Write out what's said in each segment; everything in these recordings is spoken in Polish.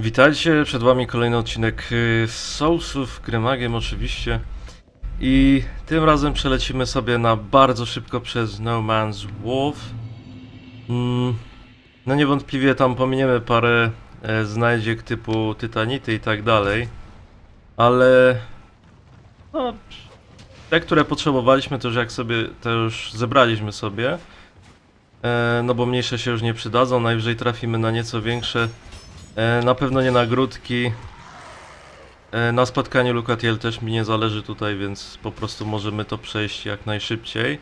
Witajcie, przed wami kolejny odcinek y, z Soulsów, Grymagiem oczywiście. I tym razem przelecimy sobie na bardzo szybko przez No Man's Wolf. Mm, no niewątpliwie tam pominiemy parę e, znajdziek typu tytanity i tak dalej. Ale... No, te, które potrzebowaliśmy, to już jak sobie, to już zebraliśmy sobie. E, no bo mniejsze się już nie przydadzą, najwyżej trafimy na nieco większe na pewno nie nagródki. E, na spotkaniu Lukatiel też mi nie zależy tutaj, więc po prostu możemy to przejść jak najszybciej.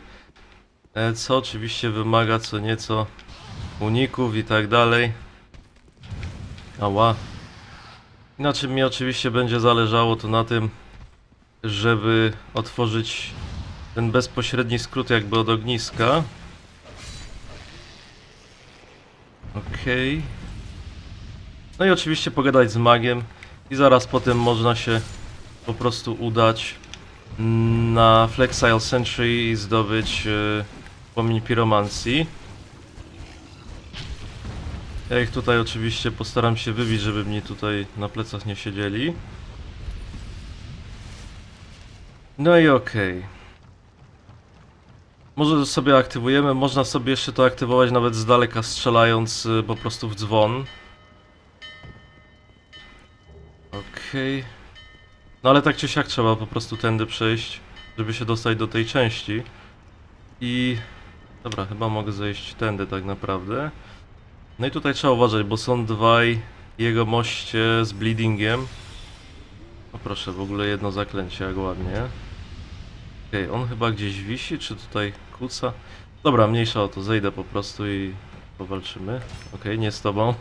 E, co oczywiście wymaga co nieco uników i tak dalej. Ała. Na czym mi oczywiście będzie zależało to na tym, żeby otworzyć ten bezpośredni skrót jakby od ogniska. Okej. No i oczywiście pogadać z magiem i zaraz potem można się po prostu udać na Flexile Sentry i zdobyć e, płomień piromancji. Ja ich tutaj oczywiście postaram się wybić, żeby mnie tutaj na plecach nie siedzieli. No i okej. Może sobie aktywujemy, można sobie jeszcze to aktywować nawet z daleka strzelając y, po prostu w dzwon. Okej. No ale tak czy siak trzeba po prostu tędy przejść, żeby się dostać do tej części. I... Dobra, chyba mogę zejść tędy tak naprawdę. No i tutaj trzeba uważać, bo są dwaj jego moście z bleedingiem. O proszę, w ogóle jedno zaklęcie, jak ładnie. Okej, on chyba gdzieś wisi, czy tutaj kuca? Dobra, mniejsza o to, zejdę po prostu i powalczymy. Okej, nie z tobą.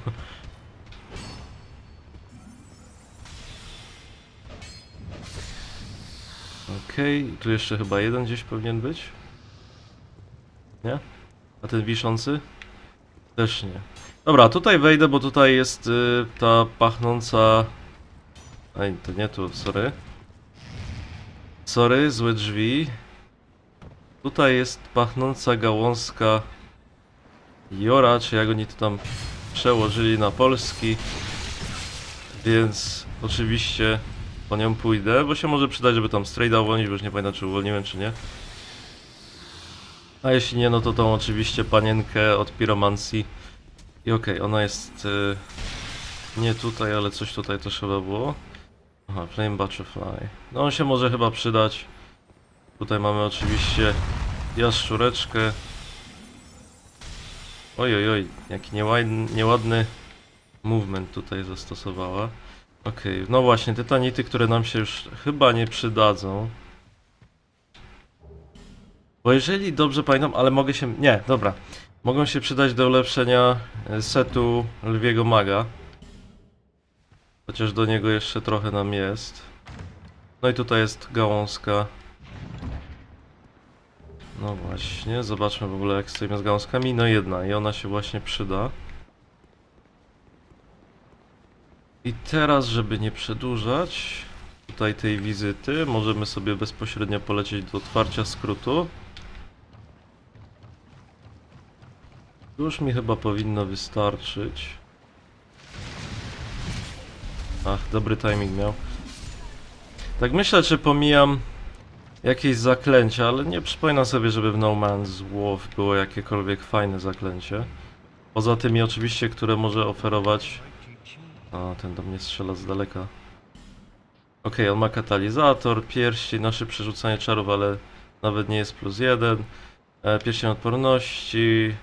Tu jeszcze chyba jeden gdzieś powinien być. Nie? A ten wiszący? Też nie. Dobra, tutaj wejdę, bo tutaj jest y, ta pachnąca... Ej, to nie tu, sorry. Sorry, złe drzwi. Tutaj jest pachnąca gałązka Jora, czy jak oni to tam przełożyli na polski. Więc oczywiście po nią pójdę, bo się może przydać, żeby tam strajda uwolnić, bo już nie pamiętam czy uwolniłem, czy nie. A jeśli nie, no to tą oczywiście panienkę od piromancji. I okej, ona jest y, nie tutaj, ale coś tutaj też chyba było. Aha, Flame Butterfly. No on się może chyba przydać. Tutaj mamy oczywiście jaszczureczkę. Oj, oj, oj, jaki nieładny, nieładny movement tutaj zastosowała. Okej, no właśnie, tytanity, które nam się już chyba nie przydadzą. Bo jeżeli dobrze pamiętam, ale mogę się... Nie, dobra. Mogą się przydać do ulepszenia e, setu Lwiego Maga. Chociaż do niego jeszcze trochę nam jest. No i tutaj jest gałązka. No właśnie, zobaczmy w ogóle jak stoimy z gałązkami. No jedna i ona się właśnie przyda. I teraz, żeby nie przedłużać tutaj tej wizyty, możemy sobie bezpośrednio polecieć do otwarcia skrótu. Już mi chyba powinno wystarczyć. Ach, dobry timing miał. Tak myślę, czy pomijam jakieś zaklęcia, ale nie przypominam sobie, żeby w No Man's Wolf było jakiekolwiek fajne zaklęcie. Poza tymi oczywiście, które może oferować... A, ten do mnie strzela z daleka. Okej, on ma katalizator, pierścień, nasze przerzucanie czarów, ale nawet nie jest plus jeden. E, pierścień odporności.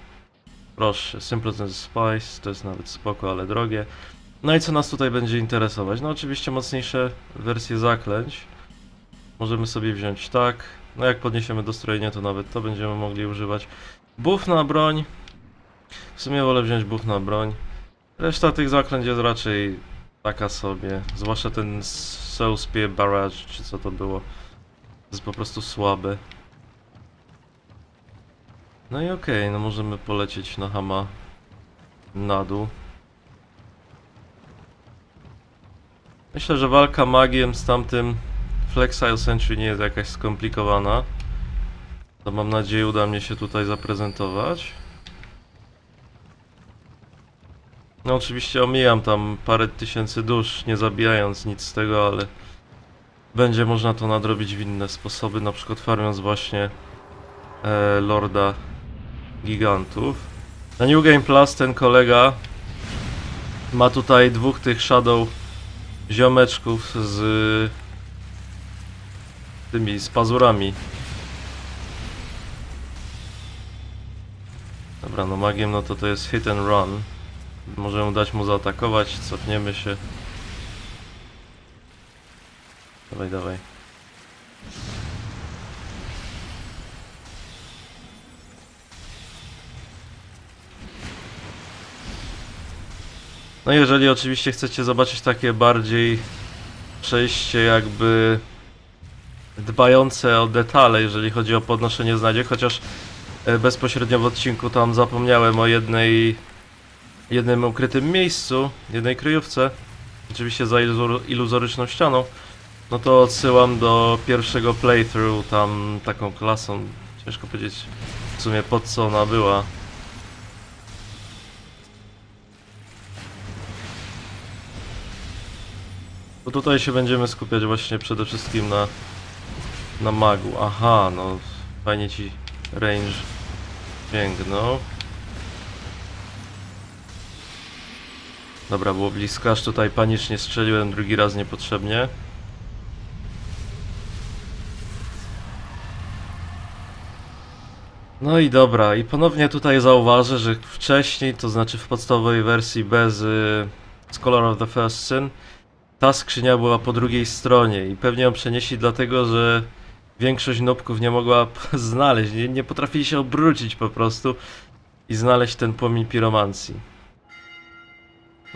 Proszę, Simple Spice, to jest nawet spoko, ale drogie. No i co nas tutaj będzie interesować? No oczywiście mocniejsze wersje zaklęć. Możemy sobie wziąć tak. No jak podniesiemy dostrojenie, to nawet to będziemy mogli używać. Buff na broń. W sumie wolę wziąć buff na broń. Reszta tych zaklęć jest raczej taka sobie. Zwłaszcza ten Soul Spear Barrage, czy co to było. Jest po prostu słaby. No i okej, no możemy polecieć na Hama na dół. Myślę, że walka magiem z tamtym Flexile Sentry nie jest jakaś skomplikowana. To mam nadzieję uda mnie się tutaj zaprezentować. No oczywiście omijam tam parę tysięcy dusz, nie zabijając nic z tego, ale będzie można to nadrobić w inne sposoby, na przykład farmiąc właśnie e, Lorda Gigantów. Na New Game Plus ten kolega ma tutaj dwóch tych Shadow ziomeczków z tymi, z pazurami. Dobra, no magiem no to to jest hit and run. Możemy dać mu zaatakować, cofniemy się. Dawaj, dawaj. No jeżeli oczywiście chcecie zobaczyć takie bardziej przejście jakby dbające o detale, jeżeli chodzi o podnoszenie znajdziek, chociaż e, bezpośrednio w odcinku tam zapomniałem o jednej jednym ukrytym miejscu, jednej kryjówce, oczywiście za iluzor- iluzoryczną ścianą, no to odsyłam do pierwszego playthrough tam taką klasą, ciężko powiedzieć w sumie pod co ona była. Bo tutaj się będziemy skupiać właśnie przede wszystkim na na magu. Aha, no fajnie ci range sięgnął. Dobra, było blisko, aż tutaj panicznie strzeliłem drugi raz niepotrzebnie. No i dobra, i ponownie tutaj zauważę, że wcześniej, to znaczy w podstawowej wersji bez y, Scholar of the First Sin, ta skrzynia była po drugiej stronie i pewnie ją przenieśli dlatego, że większość nubków nie mogła znaleźć, nie, nie potrafili się obrócić po prostu i znaleźć ten płomień piromancji.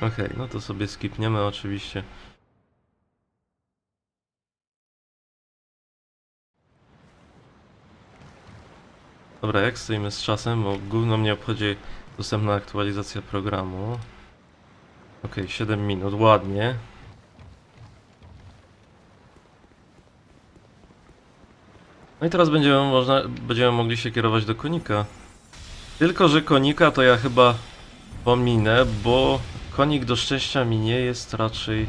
Okej, no to sobie skipniemy oczywiście. Dobra, jak stoimy z czasem, bo gówno mnie obchodzi dostępna aktualizacja programu. Okej, 7 minut, ładnie. No i teraz będziemy, można, będziemy mogli się kierować do konika. Tylko, że konika to ja chyba pominę, bo konik do szczęścia mi nie jest raczej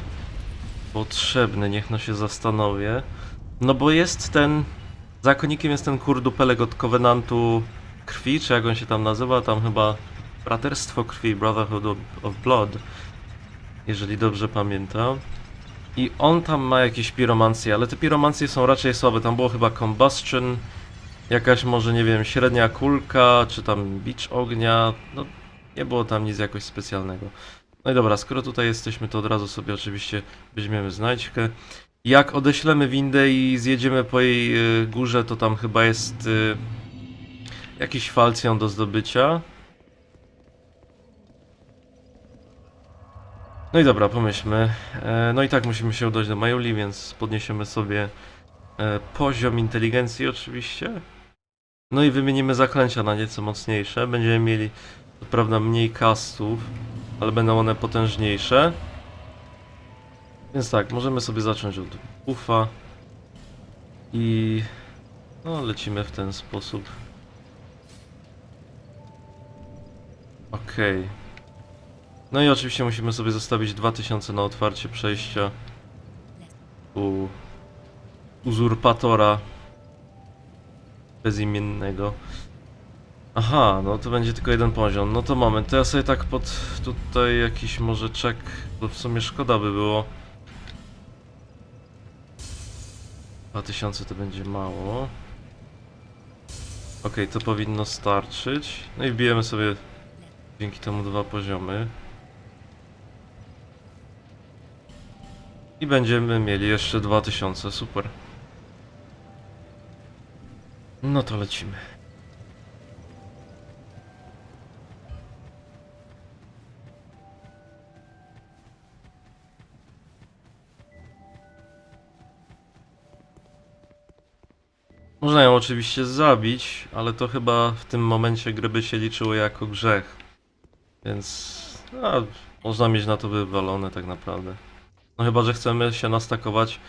potrzebny. Niech no się zastanowię. No bo jest ten... Za konikiem jest ten kurdupelek od Covenantu Krwi, czy jak on się tam nazywa, tam chyba Braterstwo Krwi, Brotherhood of, Blood, jeżeli dobrze pamiętam. I on tam ma jakieś piromancje, ale te piromancje są raczej słabe. Tam było chyba Combustion, jakaś może, nie wiem, średnia kulka, czy tam Beach Ognia. No, nie było tam nic jakoś specjalnego. No i dobra, skoro tutaj jesteśmy, to od razu sobie oczywiście weźmiemy znajdźkę. Jak odeślemy windę i zjedziemy po jej y, górze, to tam chyba jest y, jakiś falcjon do zdobycia. No i dobra, pomyślmy. E, no i tak musimy się udać do Majuli, więc podniesiemy sobie e, poziom inteligencji oczywiście. No i wymienimy zaklęcia na nieco mocniejsze. Będziemy mieli, co prawda, mniej castów, ale będą one potężniejsze. Więc tak, możemy sobie zacząć od buffa. I... No, lecimy w ten sposób. Okej. No i oczywiście musimy sobie zostawić 2000 na otwarcie przejścia u uzurpatora bezimiennego. Aha, no to będzie tylko jeden poziom. No to moment, to ja sobie tak pod tutaj jakiś może czek, bo w sumie szkoda by było. 2000 to będzie mało. Okej, to powinno starczyć. No i wbijemy sobie dzięki temu dwa poziomy. I będziemy mieli jeszcze 2000, super. No to lecimy. Można ją oczywiście zabić, ale to chyba w tym momencie gry by się liczyło jako grzech. Więc no, można mieć na to wywalone tak naprawdę. No chyba, że chcemy się nastakować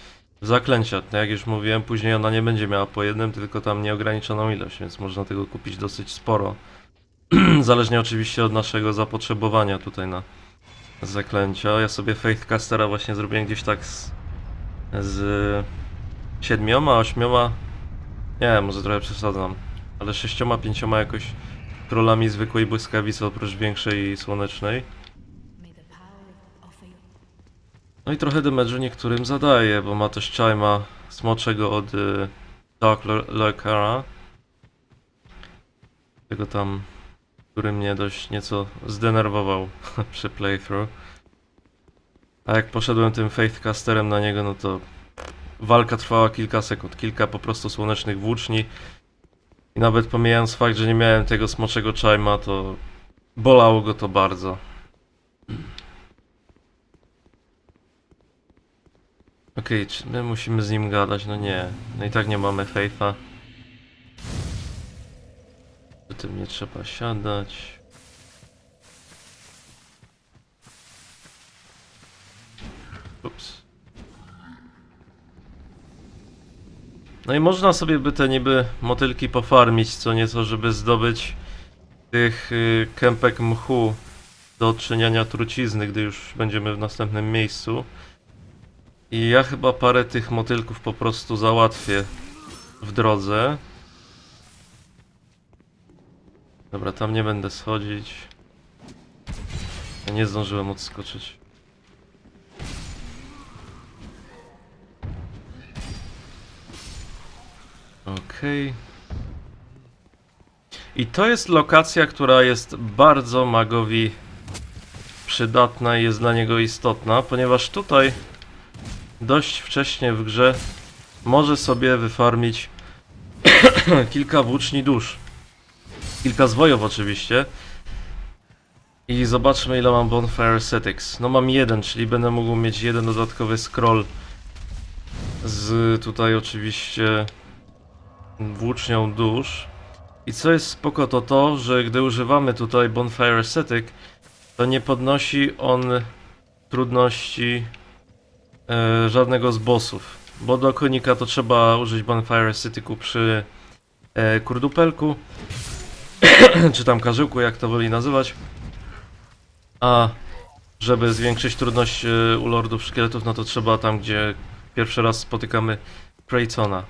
w zaklęcia. Tak jak już mówiłem, później ona nie będzie miała po jednym, tylko tam nieograniczoną ilość, więc można tego kupić dosyć sporo. Zależnie oczywiście od naszego zapotrzebowania tutaj na zaklęcia. Ja sobie Faith Castera właśnie zrobiłem gdzieś tak z, z siedmioma, ośmioma, nie, może trochę przesadzam, ale sześcioma, pięcioma jakoś królami zwykłej błyskawicy oprócz większej i słonecznej. No i trochę damage'u niektórym zadaje, bo ma też Chima smoczego od y, Dark Lurkera. Tego tam, który mnie dość nieco zdenerwował przy playthrough. A jak poszedłem tym Faithcasterem na niego, no to walka trwała kilka sekund, kilka po prostu słonecznych włóczni. I nawet pomijając fakt, że nie miałem tego smoczego Chima, to bolało go to bardzo. Okej, czy my musimy z nim gadać? No nie. No i tak nie mamy Faitha. Do tym nie trzeba siadać. Ups. No i można sobie by te niby motylki pofarmić co nieco, żeby zdobyć tych y, kępek mchu do odczyniania trucizny, gdy już będziemy w następnym miejscu. I ja chyba parę tych motylków po prostu załatwię w drodze. Dobra, tam nie będę schodzić. Ja nie zdążyłem odskoczyć. Okej. I to jest lokacja, która jest bardzo magowi przydatna i jest dla niego istotna, ponieważ tutaj dość wcześnie w grze może sobie wyfarmić kilka włóczni dusz. Kilka zwojów oczywiście. I zobaczmy ile mam Bonfire Setics. No mam jeden, czyli będę mógł mieć jeden dodatkowy scroll z tutaj oczywiście włócznią dusz. I co jest spoko to to, że gdy używamy tutaj Bonfire Setic, to nie podnosi on trudności e, żadnego z bossów. Bo do konika to trzeba użyć Bonfire Cityku przy e, kurdupelku, czy tam karzyłku, jak to woli nazywać. A żeby zwiększyć trudność e, u lordów szkieletów, no to trzeba tam, gdzie pierwszy raz spotykamy Kraytona.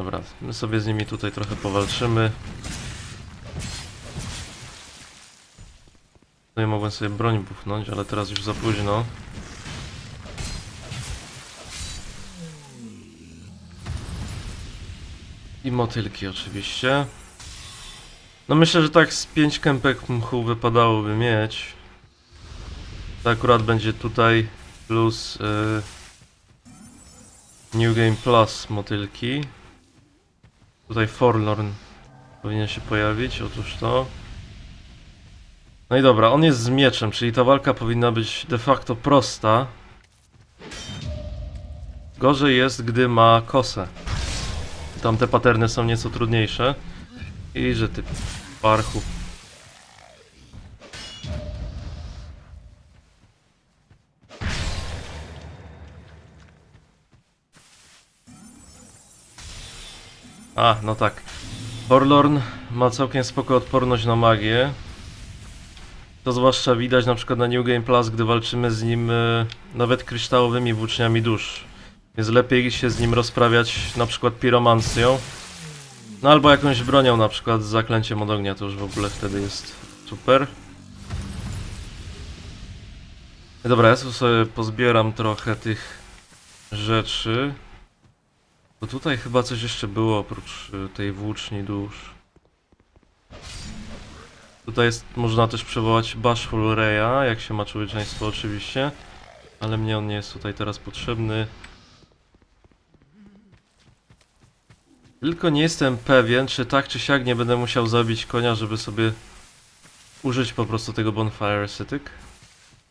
Dobra, my sobie z nimi tutaj trochę powalczymy. Tutaj mogłem sobie broń buchnąć, ale teraz już za późno. I motylki oczywiście. No myślę, że tak z 5 kępek mchu wypadałoby mieć. To akurat będzie tutaj plus y, New Game Plus motylki. Tutaj Forlorn powinien się pojawić, otóż to. No i dobra, on jest z mieczem, czyli ta walka powinna być de facto prosta. Gorzej jest, gdy ma kosę. Tamte paterny są nieco trudniejsze. I że ty parchu. A, no tak. Forlorn ma całkiem spoko odporność na magię. To zwłaszcza widać na przykład na New Game Plus, gdy walczymy z nim e, nawet kryształowymi włóczniami dusz. Więc lepiej się z nim rozprawiać na przykład piromancją. No albo jakąś bronią, na przykład z zaklęciem od ognia, to już w ogóle wtedy jest super. Dobra, ja sobie pozbieram trochę tych rzeczy. Bo tutaj chyba coś jeszcze było oprócz y, tej włóczni dusz. Tutaj jest, można też przywołać Bashful Reya, jak się ma człowieczeństwo oczywiście. Ale mnie on nie jest tutaj teraz potrzebny. Tylko nie jestem pewien, czy tak czy siak nie będę musiał zabić konia, żeby sobie użyć po prostu tego Bonfire Cityc.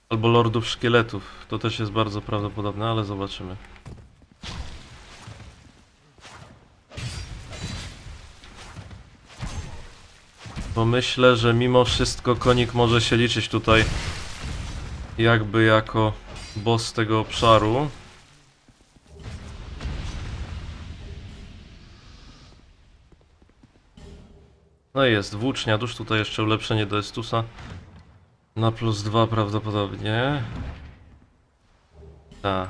Albo Lordów Szkieletów. To też jest bardzo prawdopodobne, ale zobaczymy. Bo myślę, że mimo wszystko konik może się liczyć tutaj jakby jako boss tego obszaru. No jest, włócznia dusz, tutaj jeszcze ulepszenie do Estusa. Na plus dwa prawdopodobnie. Tak.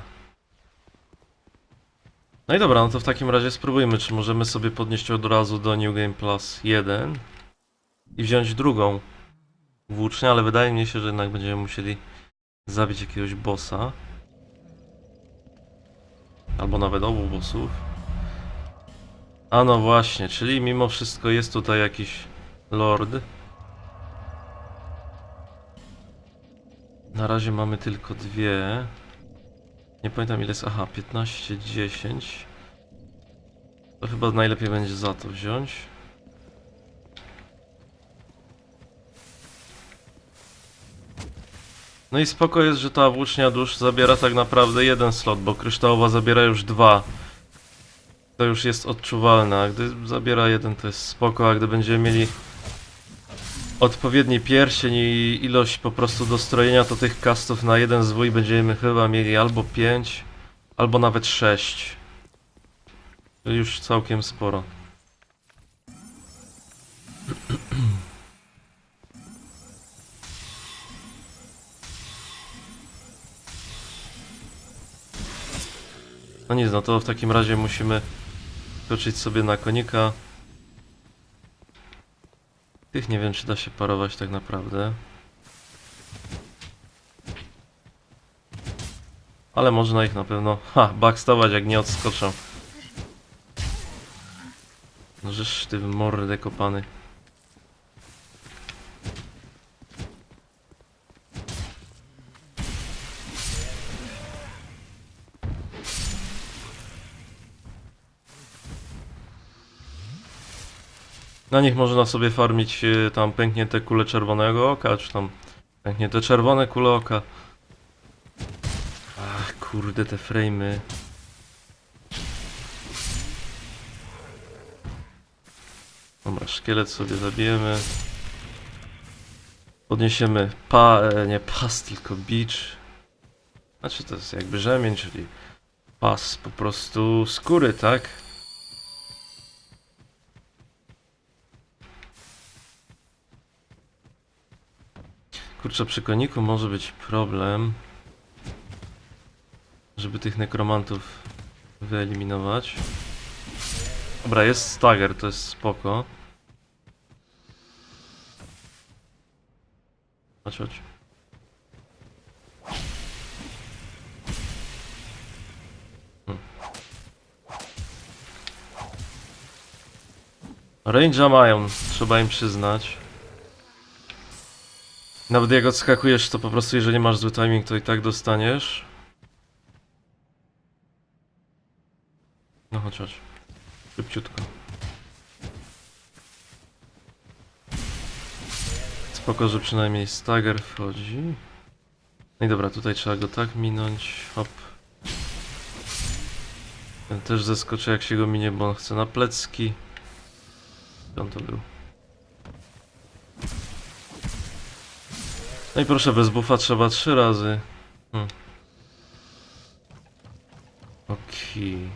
No i dobra, no to w takim razie spróbujmy, czy możemy sobie podnieść od razu do New Game Plus 1 i wziąć drugą włócznię, ale wydaje mi się, że jednak będziemy musieli zabić jakiegoś bossa. Albo nawet obu bossów. A no właśnie, czyli mimo wszystko jest tutaj jakiś lord. Na razie mamy tylko dwie. Nie pamiętam ile jest. Aha, 15, 10. To chyba najlepiej będzie za to wziąć. No i spoko jest, że ta włócznia dusz zabiera tak naprawdę jeden slot, bo kryształowa zabiera już dwa. To już jest odczuwalne, a gdy zabiera jeden to jest spoko, a gdy będziemy mieli odpowiedni pierścień i ilość po prostu dostrojenia, to tych kastów na jeden zwój będziemy chyba mieli albo 5, albo nawet 6. Już całkiem sporo. No nic, no to w takim razie musimy skoczyć sobie na konika. Tych nie wiem, czy da się parować tak naprawdę. Ale można ich na pewno, ha, backstawać jak nie odskoczą. No żeż ty w mordę kopany. Na nich można sobie farmić e, tam pęknięte kule czerwonego oka, czy tam pęknięte czerwone kule oka. Ach, kurde, te frame'y. Dobra, szkielet sobie zabijemy. Podniesiemy pa, e, nie pas, tylko beach. Znaczy to jest jakby rzemień, czyli pas po prostu skóry, tak? Kurczę, przy koniku może być problem, żeby tych nekromantów wyeliminować. Dobra, jest stagger, to jest spoko. Chodź, chodź. Hmm. Range'a mają, trzeba im przyznać. Nawet jak odskakujesz, to po prostu jeżeli masz zły timing, to i tak dostaniesz. No chodź. Szybciutko. Spoko, że przynajmniej stagger wchodzi. No i dobra, tutaj trzeba go tak minąć. Hop. Ten też zeskoczy jak się go minie, bo on chce na plecki. Gdzie on to był? No i proszę, bez buffa trzeba trzy razy. Hmm. Okej.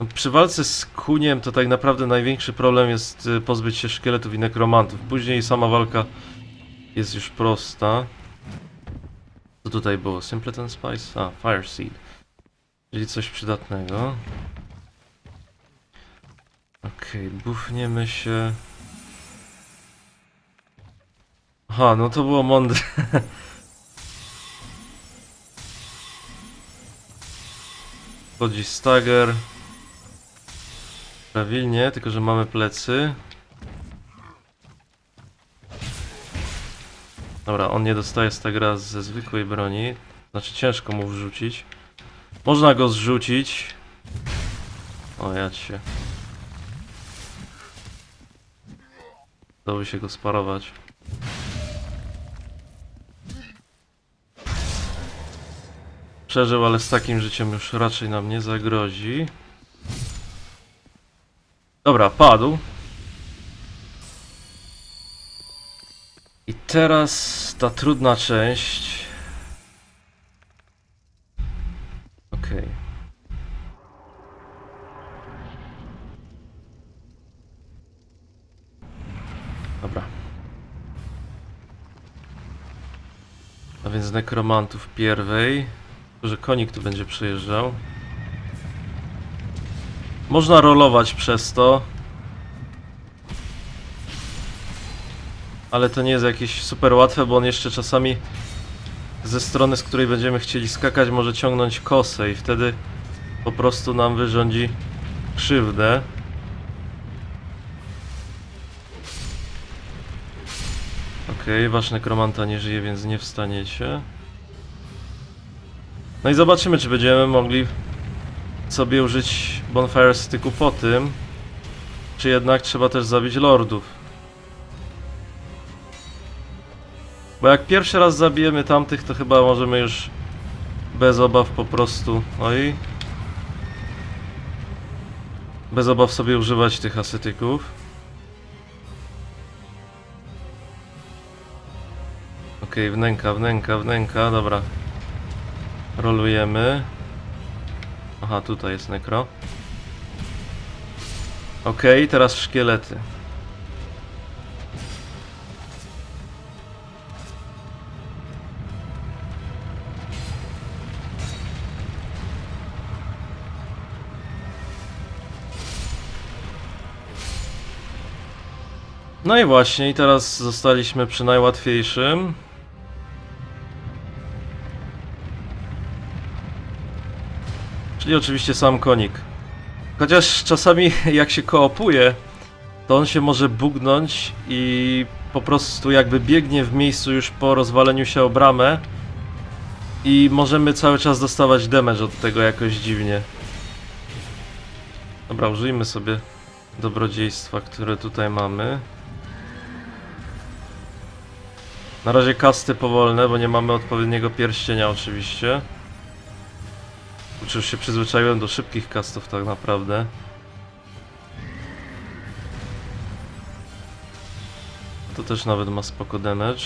No, Przy walce z kuniem to tak naprawdę największy problem jest y, pozbyć się szkieletów i nekromantów. Później sama walka jest już prosta. Co tutaj było? Simpleton Spice? A, Fire Seed. Czyli coś przydatnego. Okej, buffniemy się. Aha, no to było mądre. Chodzi stagger. Prawilnie, tylko że mamy plecy. Dobra, on nie dostaje stagra ze zwykłej broni. Znaczy ciężko mu wrzucić. Można go zrzucić. O, ja się. Dałoby się go sparować. Przeżył, ale z takim życiem już raczej nam nie zagrozi. Dobra, padł. I teraz ta trudna część. Okej. Dobra. A więc nekromantów pierwej. Że konik tu będzie przejeżdżał. Można rolować przez to. Ale to nie jest jakieś super łatwe, bo on jeszcze czasami ze strony, z której będziemy chcieli skakać, może ciągnąć kosę i wtedy po prostu nam wyrządzi krzywdę. Okej, wasz nekromanta nie żyje, więc nie wstaniecie. No i zobaczymy, czy będziemy mogli sobie użyć Bonfire Sticku po tym, czy jednak trzeba też zabić lordów. Bo jak pierwszy raz zabijemy tamtych, to chyba możemy już bez obaw po prostu... Oj. Bez obaw sobie używać tych asetyków. Okej, wnęka, wnęka, wnęka, dobra. Rolujemy. Aha, tutaj jest nekro. Okej, teraz szkielety. No i właśnie, i teraz zostaliśmy przy najłatwiejszym. Czyli oczywiście sam konik. Chociaż czasami jak się koopuje, to on się może bugnąć i po prostu jakby biegnie w miejscu już po rozwaleniu się o bramę i możemy cały czas dostawać damage od tego jakoś dziwnie. Dobra, użyjmy sobie dobrodziejstwa, które tutaj mamy. Na razie kasty powolne, bo nie mamy odpowiedniego pierścienia oczywiście. Czy już się przyzwyczaiłem do szybkich kastów tak naprawdę. To też nawet ma spoko damage.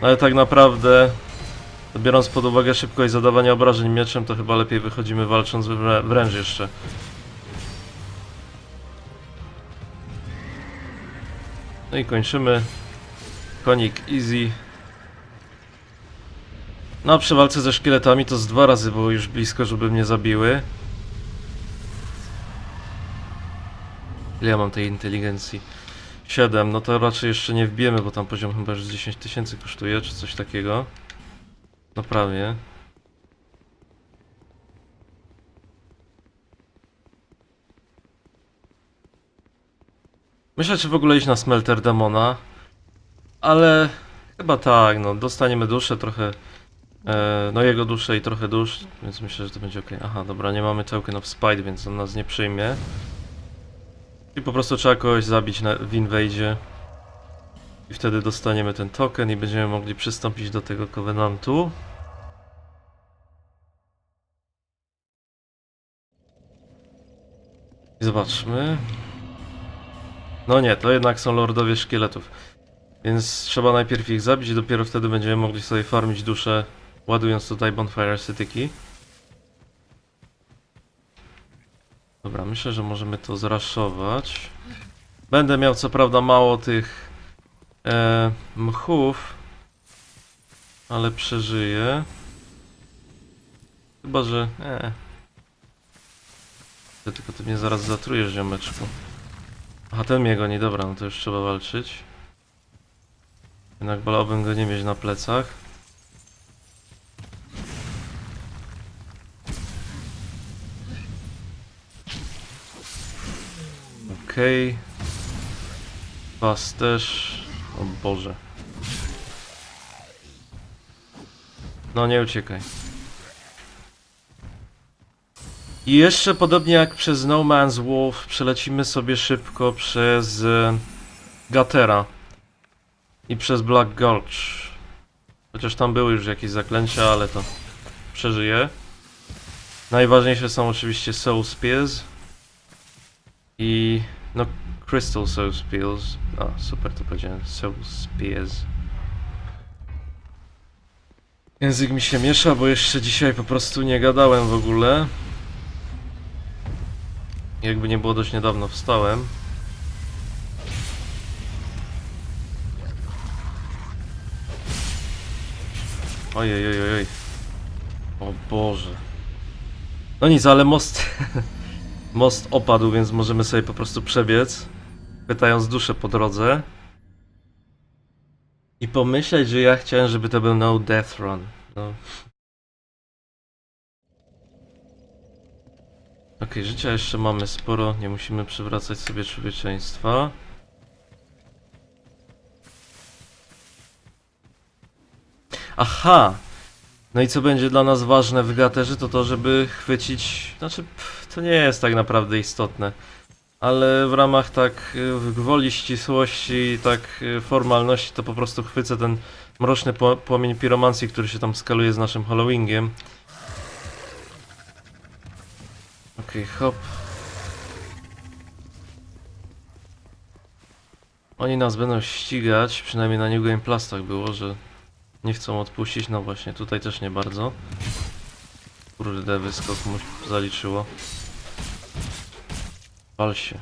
No ale tak naprawdę, biorąc pod uwagę szybkość zadawania obrażeń mieczem, to chyba lepiej wychodzimy walcząc wrę- wręcz jeszcze. No i kończymy. Konik easy. No przy walce ze szkieletami to z dwa razy było już blisko, żeby mnie zabiły. Ile ja mam tej inteligencji? 7, no to raczej jeszcze nie wbijemy, bo tam poziom chyba już z 10 tysięcy kosztuje, czy coś takiego. No prawie. Myślę, czy w ogóle iść na Smelter Demona. Ale chyba tak, no dostaniemy duszę trochę. E, no jego duszę i trochę dusz, więc myślę, że to będzie ok. Aha, dobra, nie mamy token of spite, więc on nas nie przyjmie. I po prostu trzeba kogoś zabić na, w invadzie. I wtedy dostaniemy ten token i będziemy mogli przystąpić do tego covenantu. I zobaczmy. No nie, to jednak są lordowie szkieletów. Więc trzeba najpierw ich zabić i dopiero wtedy będziemy mogli sobie farmić duszę, ładując tutaj Bonfire Cityki. Dobra, myślę, że możemy to zraszować. Będę miał co prawda mało tych e, mchów, ale przeżyję. Chyba, że... E. Ty tylko ty mnie zaraz zatrujesz, ziomeczku. Aha, ten mnie goni, dobra, no to już trzeba walczyć. Jednak wolałbym go nie mieć na plecach. Okej. Was też. O Boże. No nie uciekaj. I jeszcze podobnie jak przez No Man's Wolf przelecimy sobie szybko przez e, Gatera i przez Black Gulch. Chociaż tam były już jakieś zaklęcia, ale to przeżyję. Najważniejsze są oczywiście Soul Spears i no Crystal Soul Spears. A, super to powiedziałem. Soul Spears. Język mi się miesza, bo jeszcze dzisiaj po prostu nie gadałem w ogóle. Jakby nie było dość niedawno wstałem. Ojej, ojej, ojej. O Boże. No nic, ale most... most opadł, więc możemy sobie po prostu przebiec. Pytając duszę po drodze. I pomyśleć, że ja chciałem, żeby to był no death run. No. Okej, życia jeszcze mamy sporo, nie musimy przywracać sobie człowieczeństwa. Aha! No i co będzie dla nas ważne w gaterze, to to, żeby chwycić... Znaczy, pff, to nie jest tak naprawdę istotne. Ale w ramach tak y, gwoli ścisłości tak y, formalności, to po prostu chwycę ten mroczny płomień piromancji, który się tam skaluje z naszym Halloweeniem. Okej, hop. Oni nas będą ścigać, przynajmniej na New Game Plus tak było, że nie chcą odpuścić, no właśnie, tutaj też nie bardzo. Kurde, wyskok mu zaliczyło. Pal się.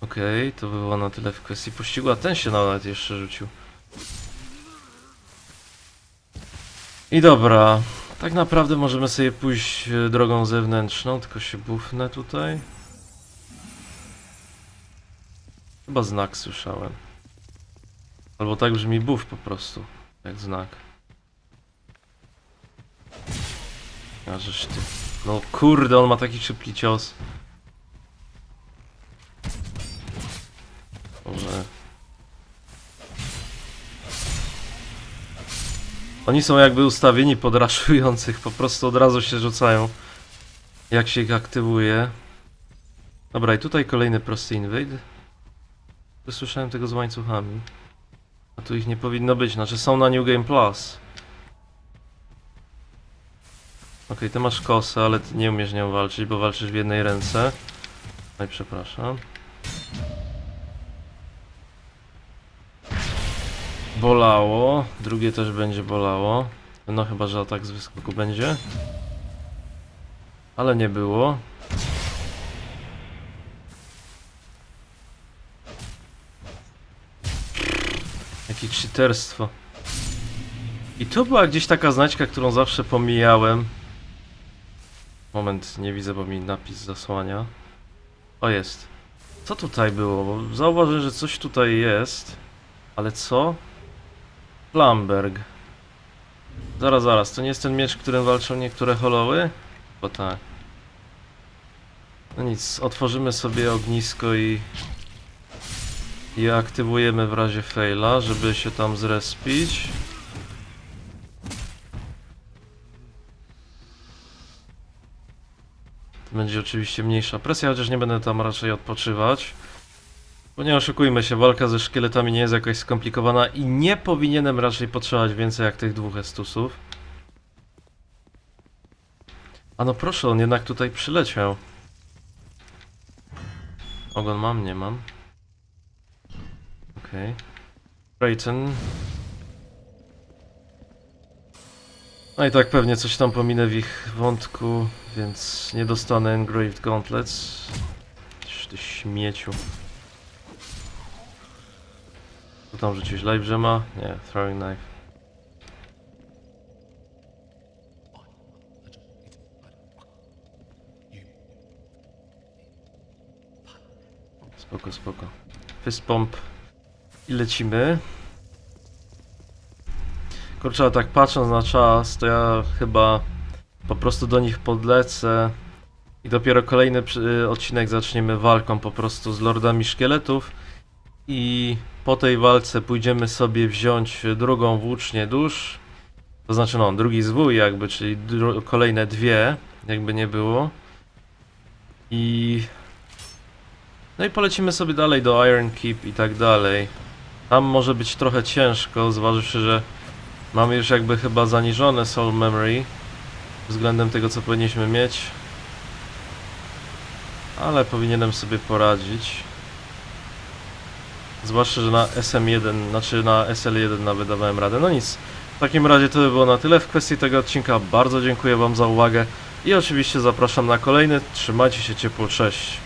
Okej, to by było na tyle w kwestii pościgu, a ten się nawet jeszcze rzucił. I dobra, tak naprawdę możemy sobie pójść e, drogą zewnętrzną, tylko się bufnę tutaj. Chyba znak słyszałem. Albo tak brzmi buff po prostu, jak znak. A żeż ty. No kurde, on ma taki szybki cios. Oni są jakby ustawieni pod raszujących, po prostu od razu się rzucają. Jak się ich aktywuje. Dobra, i tutaj kolejny prosty invade. Wysłyszałem tego z łańcuchami. A tu ich nie powinno być, znaczy są na New Game Plus. Okej, ty masz kosę, ale ty nie umiesz nią walczyć, bo walczysz w jednej ręce. Oj, przepraszam. Bolało. Drugie też będzie bolało. No chyba, że atak z wyskoku będzie. Ale nie było. Jakie cheaterstwo. I tu była gdzieś taka znaczka, którą zawsze pomijałem. Moment, nie widzę, bo mi napis zasłania. O, jest. Co tutaj było? Bo zauważyłem, że coś tutaj jest. Ale co? Flamberg. Zaraz, zaraz, to nie jest ten miecz, którym walczą niektóre holoły? Bo tak. No nic, otworzymy sobie ognisko i... I je aktywujemy w razie faila, żeby się tam zrespić. To będzie oczywiście mniejsza presja, chociaż nie będę tam raczej odpoczywać. Bo nie oszukujmy się, walka ze szkieletami nie jest jakaś skomplikowana i nie powinienem raczej potrzebować więcej jak tych dwóch estusów. A no proszę, on jednak tutaj przyleciał. Ogon mam, nie mam. Okej. Okay. Brayton. No i tak pewnie coś tam pominę w ich wątku, więc nie dostanę Engraved Gauntlets. Ty śmieciu. Co tam rzuciłeś? Live Gema? Nie, Throwing Knife. Spoko, spoko. Fist Pump. I lecimy. Kurczę, tak patrząc na czas, to ja chyba po prostu do nich podlecę i dopiero kolejny przy- odcinek zaczniemy walką po prostu z Lordami Szkieletów i po tej walce pójdziemy sobie wziąć drugą włócznię dusz, to znaczy no, drugi zwój jakby, czyli kolejne dwie, jakby nie było i no i polecimy sobie dalej do Iron Keep i tak dalej. Tam może być trochę ciężko, zważywszy, że mamy już jakby chyba zaniżone Soul Memory względem tego, co powinniśmy mieć. Ale powinienem sobie poradzić. Zwłaszcza, że na SM1, znaczy na SL1 nawet dawałem radę. No nic, w takim razie to by było na tyle w kwestii tego odcinka. Bardzo dziękuję Wam za uwagę i oczywiście zapraszam na kolejny. Trzymajcie się ciepło, cześć.